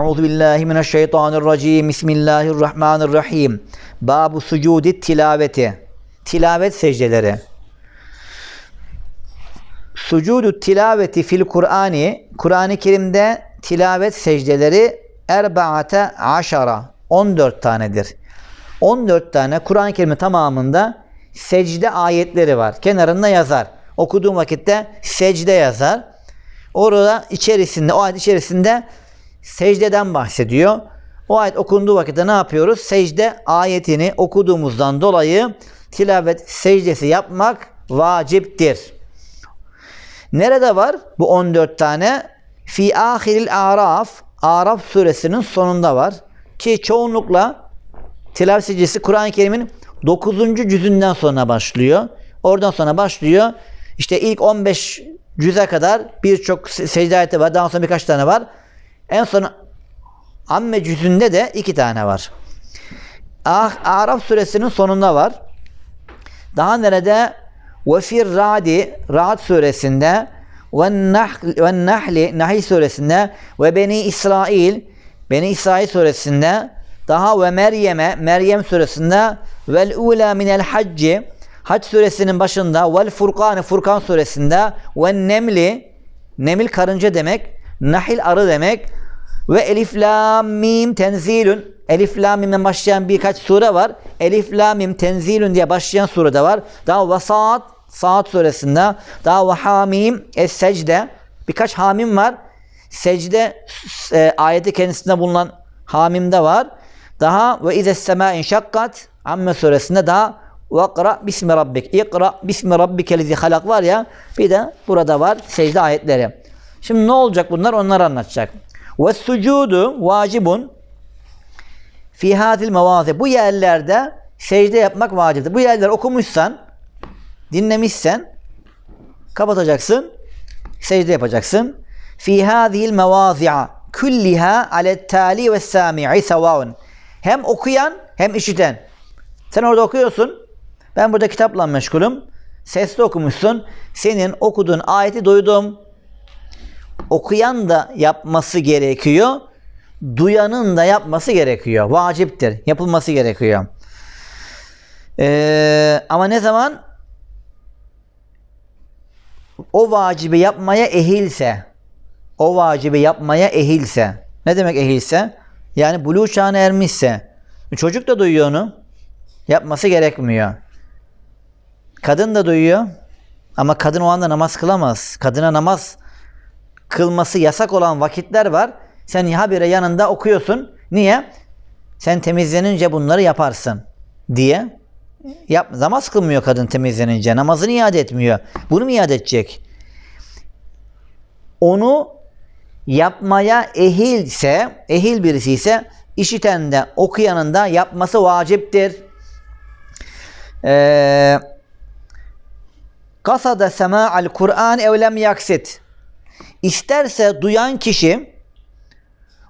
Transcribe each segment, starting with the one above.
Euzu billahi mineşşeytanirracim. Bismillahirrahmanirrahim. Babu sucudi tilaveti. Tilavet secdeleri. Sucudu tilaveti fil Kur'ani. Kur'an-ı Kerim'de tilavet secdeleri erbaate aşara. 14 tanedir. 14 tane Kur'an-ı Kerim'in tamamında secde ayetleri var. Kenarında yazar. Okuduğum vakitte secde yazar. Orada içerisinde, o ayet içerisinde secdeden bahsediyor. O ayet okunduğu vakitte ne yapıyoruz? Secde ayetini okuduğumuzdan dolayı tilavet secdesi yapmak vaciptir. Nerede var bu 14 tane? Fi ahiril araf, Araf suresinin sonunda var. Ki çoğunlukla tilavet secdesi Kur'an-ı Kerim'in 9. cüzünden sonra başlıyor. Oradan sonra başlıyor. İşte ilk 15 cüze kadar birçok secde ayeti var. Daha sonra birkaç tane var. En son Amme cüzünde de iki tane var. Ah, Araf suresinin sonunda var. Daha nerede? Ve fir radi Ra'd suresinde. Ve nahli Nahl suresinde. Ve beni İsrail Beni İsrail suresinde. Daha ve Meryem'e Meryem suresinde. Vel ula minel hacci Hac suresinin başında. Vel furkan Furkan suresinde. Ve nemli Nemil karınca demek. Nahil arı demek ve Elif Lam Mim tenzilün Elif Lam Mim'den başlayan birkaç sure var. Elif Lam Mim tenzilün diye başlayan sure de var. Daha Vasat Saat suresinde daha ve Hamim Es-Secde birkaç Hamim var. Secde e, ayeti kendisinde bulunan Hamim'de var. Daha ve ize sema inşakkat Amme suresinde daha Vakra bismi rabbik. İkra bismi rabbikellezi halak var ya. Bir de burada var secde ayetleri. Şimdi ne olacak bunlar? Onları anlatacak. Ve sucudu vacibun fi hadil mevazi. Bu yerlerde secde yapmak vaciptir. Bu yerleri okumuşsan, dinlemişsen kapatacaksın, secde yapacaksın. Fi hadil mevazi'a kulliha alet tali ve sami'i sevaun. Hem okuyan hem işiten. Sen orada okuyorsun. Ben burada kitapla meşgulüm. Sesli okumuşsun. Senin okuduğun ayeti duydum. Okuyan da yapması gerekiyor. Duyanın da yapması gerekiyor. Vaciptir. Yapılması gerekiyor. Ee, ama ne zaman o vacibi yapmaya ehilse o vacibi yapmaya ehilse ne demek ehilse? Yani buluğ çağına ermişse çocuk da duyuyor onu. Yapması gerekmiyor. Kadın da duyuyor. Ama kadın o anda namaz kılamaz. Kadına namaz kılması yasak olan vakitler var. Sen habire yanında okuyorsun. Niye? Sen temizlenince bunları yaparsın diye. Yap, namaz kılmıyor kadın temizlenince. Namazını iade etmiyor. Bunu mu iade edecek? Onu yapmaya ehilse, ehil birisi ise işiten de okuyanın da yapması vaciptir. Eee kasada sema'al Kur'an evlem yaksit. İsterse duyan kişi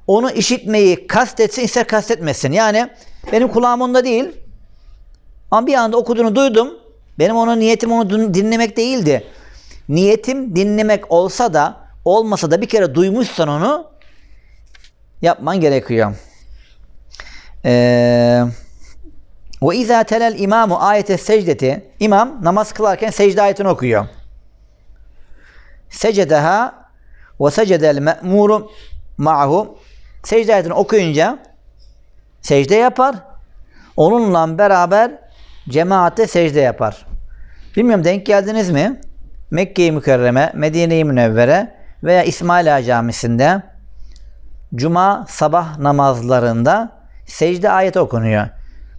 onu işitmeyi kastetsin ister kastetmesin. Yani benim kulağım onda değil. Ama bir anda okuduğunu duydum. Benim ona niyetim onu dinlemek değildi. Niyetim dinlemek olsa da olmasa da bir kere duymuşsan onu yapman gerekiyor. Eee ve izâ telel imamu ayete secdeti imam namaz kılarken secde ayetini okuyor. Secedeha ve secedel me'muru ma'hu secde ayetini okuyunca secde yapar. Onunla beraber cemaate secde yapar. Bilmiyorum denk geldiniz mi? Mekke-i Mükerreme, Medine-i Münevvere veya İsmaila Ağa Camisi'nde Cuma sabah namazlarında secde ayeti okunuyor.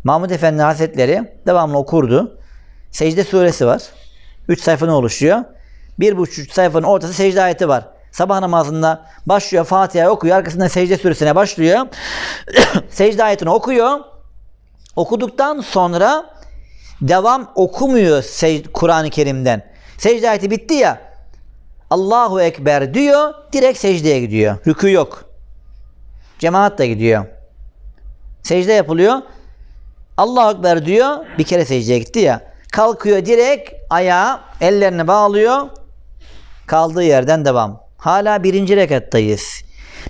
Mahmud Efendi Hazretleri devamlı okurdu. Secde suresi var. 3 sayfanın oluşuyor. Bir buçuk sayfanın ortası secde ayeti var. Sabah namazında başlıyor Fatiha'yı okuyor. Arkasında secde suresine başlıyor. secde ayetini okuyor. Okuduktan sonra devam okumuyor Kur'an-ı Kerim'den. Secde ayeti bitti ya. Allahu Ekber diyor. Direkt secdeye gidiyor. Rükü yok. Cemaat da gidiyor. Secde yapılıyor. Allahu Ekber diyor. Bir kere secdeye gitti ya. Kalkıyor direkt ayağa ellerini bağlıyor. Kaldığı yerden devam. Hala birinci rekattayız.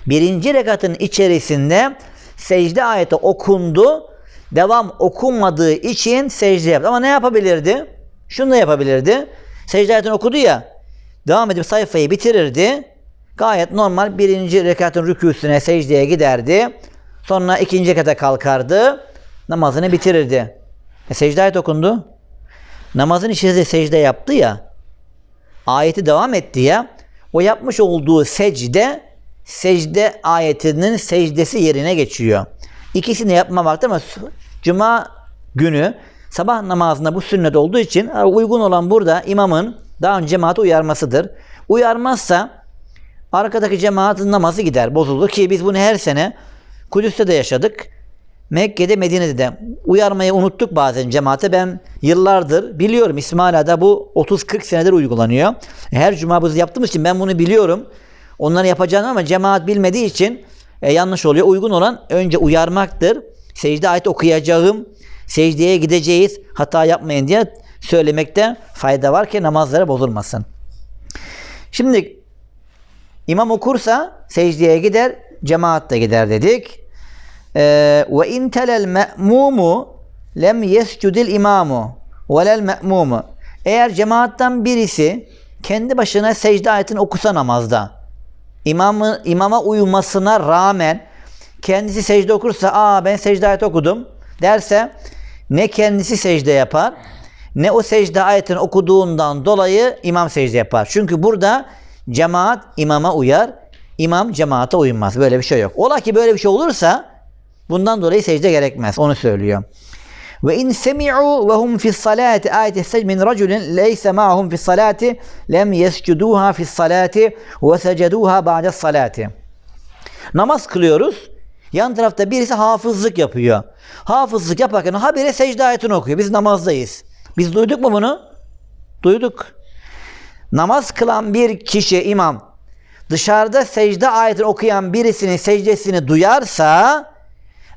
Birinci rekatın içerisinde secde ayeti okundu. Devam okunmadığı için secde yaptı. Ama ne yapabilirdi? Şunu da yapabilirdi. Secde ayetini okudu ya. Devam edip sayfayı bitirirdi. Gayet normal birinci rekatın rükûsüne secdeye giderdi. Sonra ikinci rekata kalkardı. Namazını bitirirdi. E, secde ayet okundu. Namazın içerisinde secde yaptı ya. Ayeti devam etti ya. O yapmış olduğu secde secde ayetinin secdesi yerine geçiyor. İkisini yapma vakti ama cuma günü sabah namazında bu sünnet olduğu için uygun olan burada imamın daha önce cemaati uyarmasıdır. Uyarmazsa arkadaki cemaatin namazı gider, bozulur ki biz bunu her sene Kudüs'te de yaşadık. Mekke'de, Medine'de de uyarmayı unuttuk bazen cemaate. Ben yıllardır biliyorum İsmaila'da bu 30-40 senedir uygulanıyor. Her cuma biz yaptığımız için ben bunu biliyorum. Onları yapacağını ama cemaat bilmediği için e, yanlış oluyor. Uygun olan önce uyarmaktır. Secde ayet okuyacağım. Secdeye gideceğiz. Hata yapmayın diye söylemekte fayda var ki namazları bozulmasın. Şimdi imam okursa secdeye gider, cemaat de gider dedik. Ee, Ve in telel me'mumu lem yescudil imamu velel me'mumu. Eğer cemaattan birisi kendi başına secde ayetini okusa namazda imamı, imama uymasına rağmen kendisi secde okursa aa ben secde ayet okudum derse ne kendisi secde yapar ne o secde ayetini okuduğundan dolayı imam secde yapar. Çünkü burada cemaat imama uyar, imam cemaate uymaz. Böyle bir şey yok. Ola ki böyle bir şey olursa bundan dolayı secde gerekmez. Onu söylüyor. Ve in semi'u ve hum fi's salati ayet secd min raculin leysa ma'hum fi's salati lem yescuduha fi's salati ve seceduha ba'de salati. Namaz kılıyoruz. Yan tarafta birisi hafızlık yapıyor. Hafızlık yaparken habire secde ayetini okuyor. Biz namazdayız. Biz duyduk mu bunu? Duyduk. Namaz kılan bir kişi imam dışarıda secde ayetini okuyan birisinin secdesini duyarsa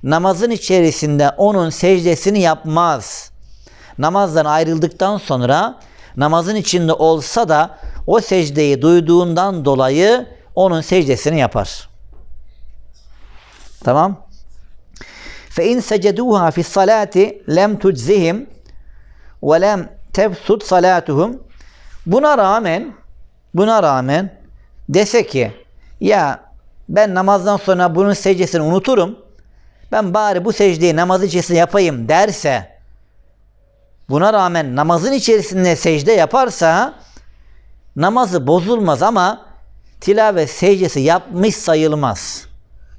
namazın içerisinde onun secdesini yapmaz. Namazdan ayrıldıktan sonra namazın içinde olsa da o secdeyi duyduğundan dolayı onun secdesini yapar. Tamam? Fe in seceduha fi salati lem tuczihim ve lem tefsud salatuhum. Buna rağmen buna rağmen dese ki ya ben namazdan sonra bunun secdesini unuturum. Ben bari bu secdeyi namazın içerisinde yapayım derse buna rağmen namazın içerisinde secde yaparsa namazı bozulmaz ama tilavet secdesi yapmış sayılmaz.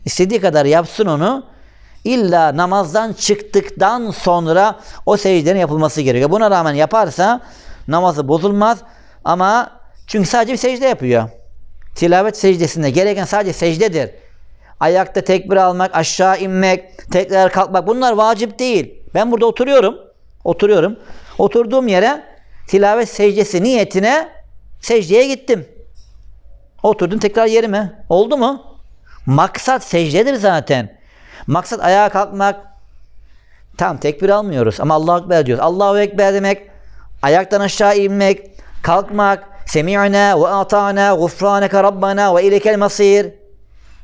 İstediği kadar yapsın onu. İlla namazdan çıktıktan sonra o secdenin yapılması gerekiyor. Buna rağmen yaparsa namazı bozulmaz ama çünkü sadece bir secde yapıyor. Tilavet secdesinde gereken sadece secdedir. Ayakta tekbir almak, aşağı inmek, tekrar kalkmak bunlar vacip değil. Ben burada oturuyorum. Oturuyorum. Oturduğum yere tilavet secdesi niyetine secdeye gittim. Oturdum tekrar yerime. Oldu mu? Maksat secdedir zaten. Maksat ayağa kalkmak. Tam tekbir almıyoruz ama Allahu Ekber diyoruz. Allahu Ekber demek ayaktan aşağı inmek, kalkmak, semi'na ve ata'na gufraneke rabbana ve ilekel masir.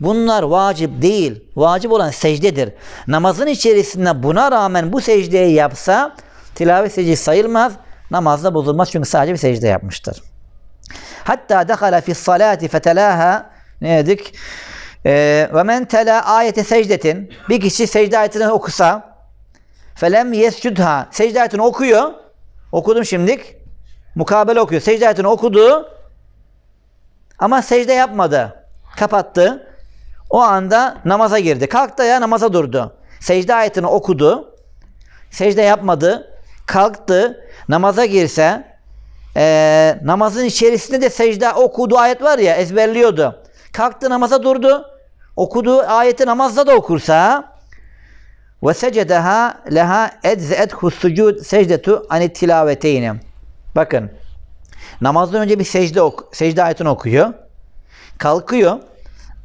Bunlar vacip değil. Vacip olan secdedir. Namazın içerisinde buna rağmen bu secdeyi yapsa tilavet secdesi sayılmaz. Namazda bozulmaz çünkü sadece bir secde yapmıştır. Hatta dekhala fi salati fetelaha ne dedik? Ve men tela ayete secdetin bir kişi secde ayetini okusa felem yescudha secde ayetini okuyor. Okudum şimdik. Mukabele okuyor. Secde ayetini okudu. Ama secde yapmadı. Kapattı. O anda namaza girdi. Kalktı ya namaza durdu. Secde ayetini okudu. Secde yapmadı. Kalktı. Namaza girse e, namazın içerisinde de secde okuduğu ayet var ya ezberliyordu. Kalktı namaza durdu. Okuduğu ayeti namazda da okursa ve secedeha leha edzethu sucud secdetu ani tilaveteyni. Bakın. Namazdan önce bir secde ok secde ayetini okuyor. Kalkıyor.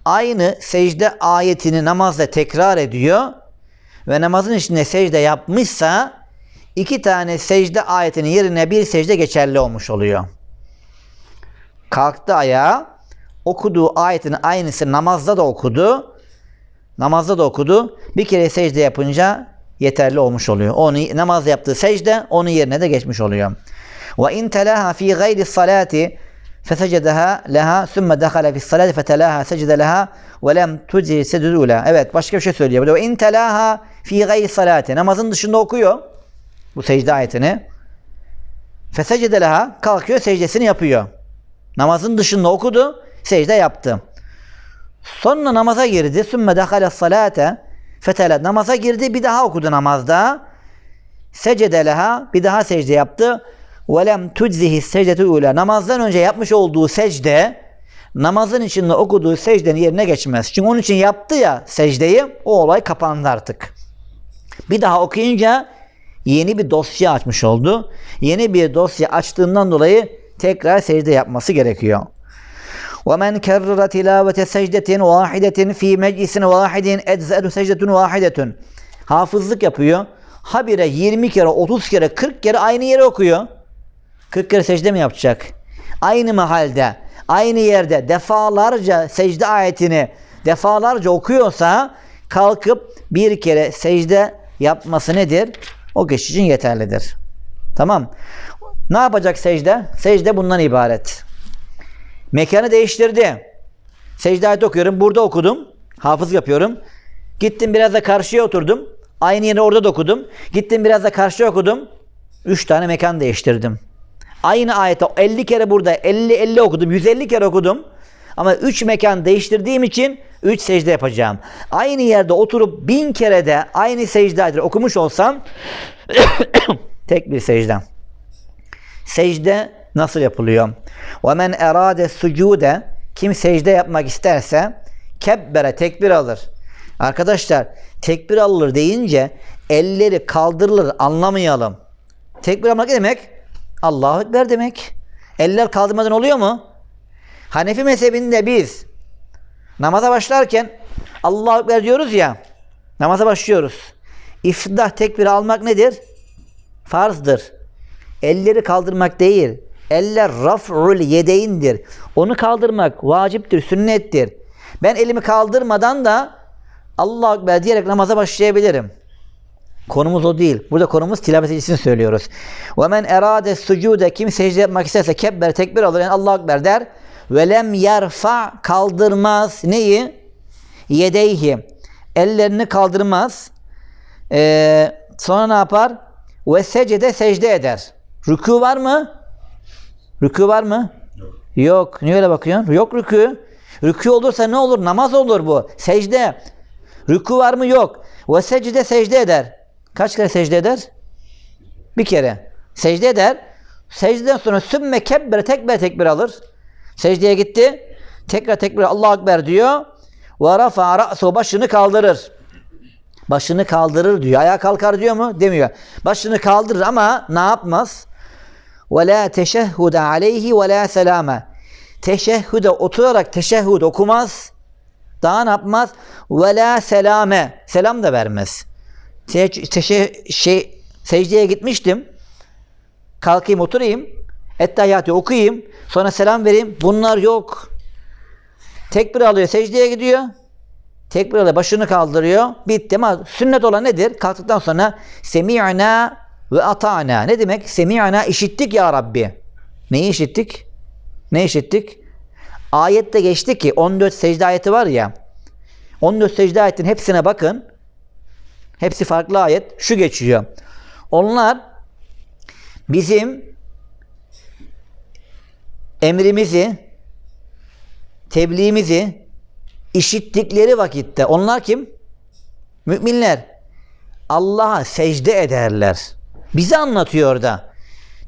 Aynı secde ayetini namazda tekrar ediyor. Ve namazın içinde secde yapmışsa iki tane secde ayetinin yerine bir secde geçerli olmuş oluyor. Kalktı ayağa okuduğu ayetin aynısı namazda da okudu. Namazda da okudu. Bir kere secde yapınca yeterli olmuş oluyor. Onu namazda yaptığı secde onun yerine de geçmiş oluyor. Ve in telaha fi gayri salati fesecedeha leha sümme dekhala fi salati fetelaha secde leha ve lem tuci sedudula. Evet başka bir şey söylüyor. burada. İn telaha fi gayri salati. Namazın dışında okuyor. Bu secde ayetini. Fesecede leha kalkıyor secdesini yapıyor. Namazın dışında okudu. Secde yaptı. Sonra namaza girdi. Sümme dekhala salate fetele. Namaza girdi. Bir daha okudu namazda. Secede leha. Bir daha secde yaptı. Ve lem tudzihi secdetü ula. Namazdan önce yapmış olduğu secde namazın içinde okuduğu secdenin yerine geçmez. Çünkü onun için yaptı ya secdeyi o olay kapandı artık. Bir daha okuyunca yeni bir dosya açmış oldu. Yeni bir dosya açtığından dolayı tekrar secde yapması gerekiyor. وَمَنْ كَرَّرَ تِلَاوَةَ سَجْدَةٍ وَاحِدَةٍ ف۪ي مَجْلِسٍ وَاحِدٍ اَجْزَأَلُ سَجْدَةٌ وَاحِدَةٌ Hafızlık yapıyor. Habire 20 kere, 30 kere, 40 kere aynı yere okuyor. 40 kere secde mi yapacak? Aynı mahalde, aynı yerde defalarca secde ayetini defalarca okuyorsa kalkıp bir kere secde yapması nedir? O kişi için yeterlidir. Tamam. Ne yapacak secde? Secde bundan ibaret. Mekanı değiştirdi. Secde ayeti okuyorum. Burada okudum. Hafız yapıyorum. Gittim biraz da karşıya oturdum. Aynı yeri orada da okudum. Gittim biraz da karşıya okudum. Üç tane mekan değiştirdim. Aynı ayete 50 kere burada 50-50 okudum. 150 kere okudum. Ama 3 mekan değiştirdiğim için 3 secde yapacağım. Aynı yerde oturup bin kere de aynı secde okumuş olsam tek bir secde. Secde nasıl yapılıyor? وَمَنْ اَرَادَ sucude Kim secde yapmak isterse kebbere tekbir alır. Arkadaşlar tekbir alır deyince elleri kaldırılır anlamayalım. Tekbir almak ne demek? Allahu Ekber demek. Eller kaldırmadan oluyor mu? Hanefi mezhebinde biz namaza başlarken Allahu Ekber diyoruz ya namaza başlıyoruz. İftidah tekbir almak nedir? Farzdır. Elleri kaldırmak değil. Eller raf'ul yedeyindir. Onu kaldırmak vaciptir, sünnettir. Ben elimi kaldırmadan da Allahu Ekber diyerek namaza başlayabilirim. Konumuz o değil. Burada konumuz tilavet için söylüyoruz. Ve men erade sucude kim secde yapmak isterse kebber tekbir alır yani Allahu Ekber der. Ve lem yerfa kaldırmaz. Neyi? Yedeyhi. Ellerini kaldırmaz. Ee, sonra ne yapar? Ve secde secde eder. Rükû var mı? Rükû var mı? Yok. Yok. Niye öyle bakıyorsun? Yok rükû. Rükû olursa ne olur? Namaz olur bu. Secde. Rükû var mı? Yok. Ve secde secde eder. Kaç kere secde eder? Bir kere. Secde eder. Secdeden sonra sümme kebbere tekbir tekbir alır. Secdeye gitti. Tekrar tekbir Allahu Ekber diyor. Ve rafa ra'su başını kaldırır. Başını kaldırır diyor. Ayağa kalkar diyor mu? Demiyor. Başını kaldırır ama ne yapmaz? Ve la teşehhude aleyhi ve la selame. Teşehhude oturarak teşehhud okumaz. Daha ne yapmaz? Ve la selame. Selam da vermez. Te teşe şey secdeye gitmiştim. Kalkayım oturayım. Ettehiyatı okuyayım. Sonra selam vereyim. Bunlar yok. Tekbir alıyor. Secdeye gidiyor. Tekbir alıyor. Başını kaldırıyor. Bitti ama sünnet olan nedir? Kalktıktan sonra semi'na ve ata'na. Ne demek? Semi'na işittik ya Rabbi. Neyi işittik? Ne işittik? Ayette geçti ki 14 secde ayeti var ya. 14 secde ayetin hepsine bakın. Hepsi farklı ayet. Şu geçiyor. Onlar bizim emrimizi, tebliğimizi işittikleri vakitte onlar kim? Müminler. Allah'a secde ederler. Bizi anlatıyor da.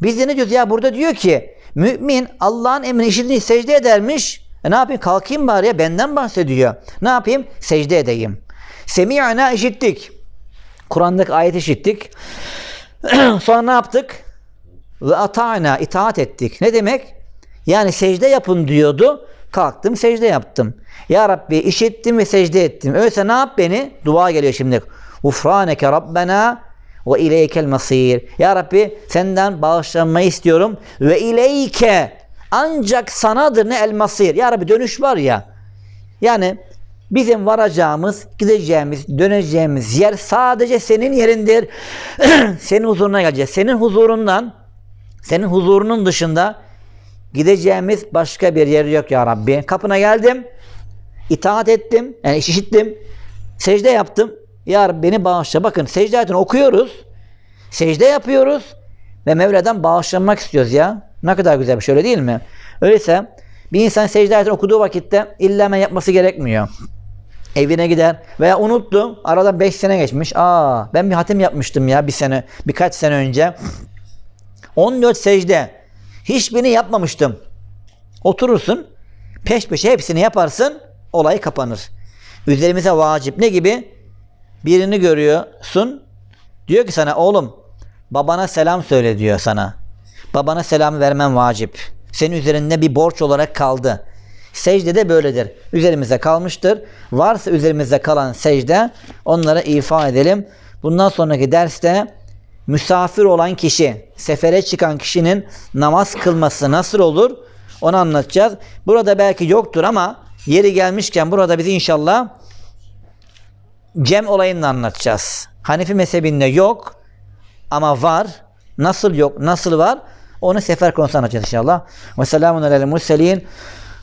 Biz de ne diyoruz? Ya burada diyor ki mümin Allah'ın emrini işitince secde edermiş. E ne yapayım? Kalkayım bari ya benden bahsediyor. Ne yapayım? Secde edeyim. Semi'ana işittik. Kur'an'daki ayet işittik. Sonra ne yaptık? Ve ata'na itaat ettik. Ne demek? Yani secde yapın diyordu. Kalktım secde yaptım. Ya Rabbi işittim ve secde ettim. Öyleyse ne yap beni? Dua geliyor şimdi. Ufraneke Rabbena ve ileykel masir. Ya Rabbi senden bağışlanmayı istiyorum ve ileyke Ancak sanadır ne el masir. Ya Rabbi dönüş var ya. Yani bizim varacağımız, gideceğimiz, döneceğimiz yer sadece senin yerindir. senin huzuruna geleceğiz. Senin huzurundan, senin huzurunun dışında gideceğimiz başka bir yer yok ya Rabbi. Kapına geldim, itaat ettim, yani işittim, secde yaptım. Ya Rabbi beni bağışla. Bakın secde ayetini okuyoruz, secde yapıyoruz ve Mevla'dan bağışlanmak istiyoruz ya. Ne kadar güzel bir şey öyle değil mi? Öyleyse bir insan secde ayetini okuduğu vakitte illa hemen yapması gerekmiyor. Evine gider veya unuttu. Aradan 5 sene geçmiş. Aa ben bir hatim yapmıştım ya bir sene, birkaç sene önce. 14 secde. Hiçbirini yapmamıştım. Oturursun. Peş peşe hepsini yaparsın. Olay kapanır. Üzerimize vacip ne gibi? Birini görüyorsun. Diyor ki sana oğlum babana selam söyle diyor sana. Babana selam vermen vacip. Senin üzerinde bir borç olarak kaldı. Secde de böyledir. Üzerimize kalmıştır. Varsa üzerimizde kalan secde onları ifa edelim. Bundan sonraki derste misafir olan kişi, sefere çıkan kişinin namaz kılması nasıl olur? Onu anlatacağız. Burada belki yoktur ama yeri gelmişken burada biz inşallah cem olayını anlatacağız. Hanefi mezhebinde yok ama var. Nasıl yok, nasıl var? Onu sefer konusu anlatacağız inşallah. Ve selamun aleyhi